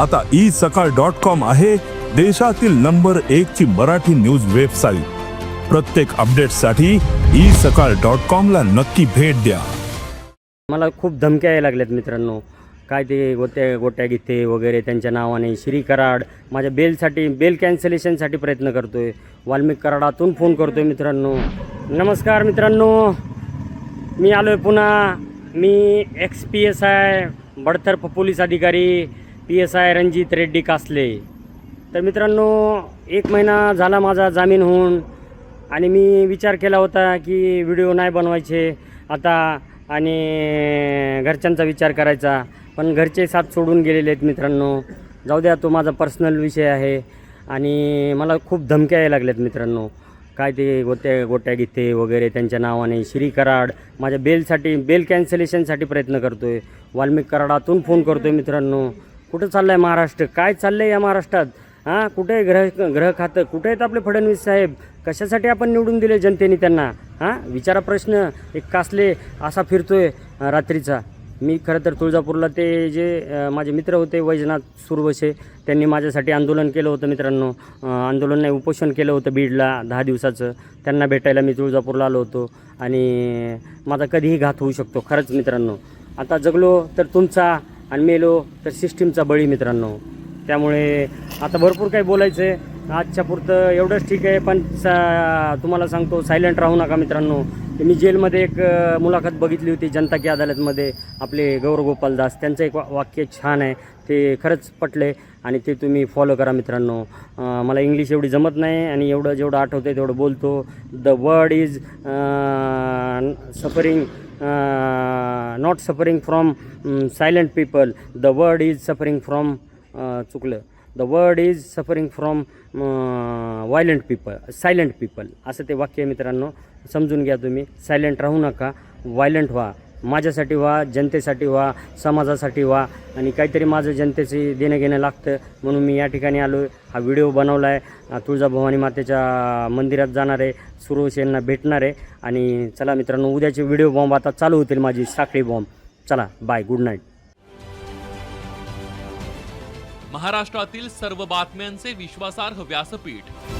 आता ई सकाळ dot com आहे देशातील नंबर एक ची मराठी न्यूज वेबसाईट. प्रत्येक अपडेटसाठी ई सकाळ डॉट कॉमला नक्की भेट द्या. मला खूप धमक्या यायला लागल्यात मित्रांनो. काय ते गोट्या गोट्या गीते वगैरे त्यांच्या नावाने श्री कराड माझ्या बेलसाठी बेल कॅन्सलेशनसाठी प्रयत्न करतो आहे वाल्मिक कराडातून फोन करतो आहे मित्रांनो. नमस्कार मित्रांनो. मी आलो आहे पुन्हा. मी एक्स पी एस आय बडतर्फ पोलीस अधिकारी. P S I Ranjit Reddy Kasle. तर मित्रांनो एक महिना झाला माझा जामीन होऊन आणि मी विचार केला होता की व्हिडिओ नाही बनवायचे आता आणि घरच्यांचा विचार करायचा. पण घरचे साथ सोडून गेलेले आहेत मित्रांनो. जाऊ द्या तो माझा पर्सनल विषय आहे आणि मला खूप धमक्या यायला लागल्यात मित्रांनो. काय ते गोट्या गोट्या गीते वगैरे त्यांच्या नावाने श्री कराड माझ्या बेलसाठी बेल कॅन्सलेशनसाठी प्रयत्न करतो आहे वाल्मिक कराडातून फोन करतो आहे मित्रांनो. कुठं चाललं आहे महाराष्ट्र? काय चाललं आहे या महाराष्ट्रात? हां? कुठे ग्रह ग्रह खातं? कुठे आहेत आपले फडणवीस साहेब? कशासाठी आपण निवडून दिले जनतेने त्यांना? हां? विचारा प्रश्न. एक कासले असा फिरतोय आहे रात्रीचा. मी खरं तर तुळजापूरला ते जे माझे मित्र होते वैजनाथ सुरवसे त्यांनी माझ्यासाठी आंदोलन केलं होतं मित्रांनो. आंदोलन नाही उपोषण केलं होतं बीडला दहा दिवसाचं. त्यांना भेटायला मी तुळजापूरला आलो होतो. आणि माझा कधीही घात होऊ शकतो खरंच मित्रांनो. आता जगलो तर तुमचा आणि मेलो तर सिस्टीमचा बळी मित्रांनो. त्यामुळे आता भरपूर काही बोलायचं आहे आजच्या पुरतं एवढंच ठीक आहे पण सा तुम्हाला सांगतो सायलेंट राहू नका मित्रांनो. मी जेलमध्ये एक मुलाखत बघितली होती जनता की अदालतमध्ये आपले गौरव गोपाल दास. त्यांचं एक वा वाक्य छान आहे. ते खरंच पटले आणि ते तुम्ही फॉलो करा मित्रांनो. मला इंग्लिश एवढी जमत नाही आणि एवढं जेवढं आठवतं आहे तेवढं बोलतो. The word is suffering not suffering from silent people the word is suffering from चुकलं. The word is suffering from violent people silent people असं ते वाक्य मित्रांनो. समजून घ्या तुम्ही. सायलेंट राहू नका. वायलंट व्हा. माझ्यासाठी व्हा जनतेसाठी व्हा समाजासाठी व्हा आणि काहीतरी माझं जनतेची देणं घेणं लागतं म्हणून मी या ठिकाणी आलो. आहे हा व्हिडिओ बनवला आहे तुळजाभवानी मातेच्या मंदिरात जाणार आहे. सुरोश यांना भेटणार आहे. आणि चला मित्रांनो उद्याचे व्हिडिओ बॉम्ब आता चालू होतील माझी साखळी बॉम्ब चला बाय गुड नाईट महाराष्ट्रातील सर्व बातम्यांचे विश्वासार्ह व्यासपीठ.